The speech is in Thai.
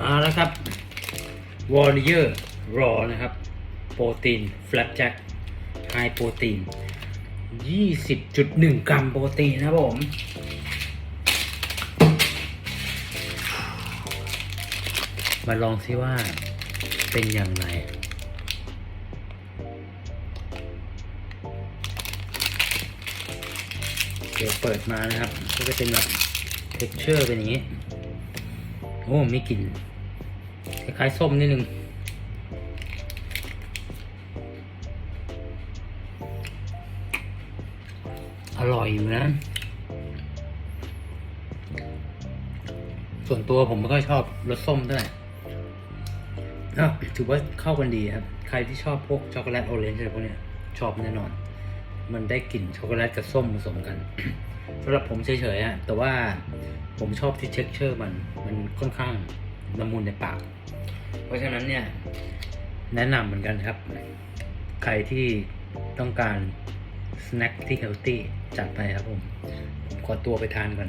มาแล้วครับ Warrior Raw นะครับ โปรตีน Flapjack High โปรตีน 20.1 กรัมโปรตีนนะผมมาลองซิว่าเป็นอย่างไร เดี๋ยวเปิดมานะครับ ก็จะเป็นแบบ texture เป็นอย่างนี้ โอ้มีกลิ่นคล้ายๆส้มนิดนึงอร่อยอยู่นะ ส่วนตัวผมไม่ค่อยชอบรสส้มเท่าไหร่ถือว่าเข้ากันดีครับ ใครที่ชอบพวกช็อกโกแลตโอเรนจ์อะไรพวกเนี้ยชอบแน่นอน มันได้กลิ่นช็อกโกแลตกับส้มผสมกันสำหรับผมเฉยๆฮะแต่ว่า ผมชอบที่เท็กเจอร์มัน มันค่อนข้างละมุนในปาก เพราะฉะนั้นเนี่ย แนะนำเหมือนกันครับ ใครที่ต้องการสแน็คที่เฮลตี้จัดไปครับผม ผมขอตัวไปทานก่อน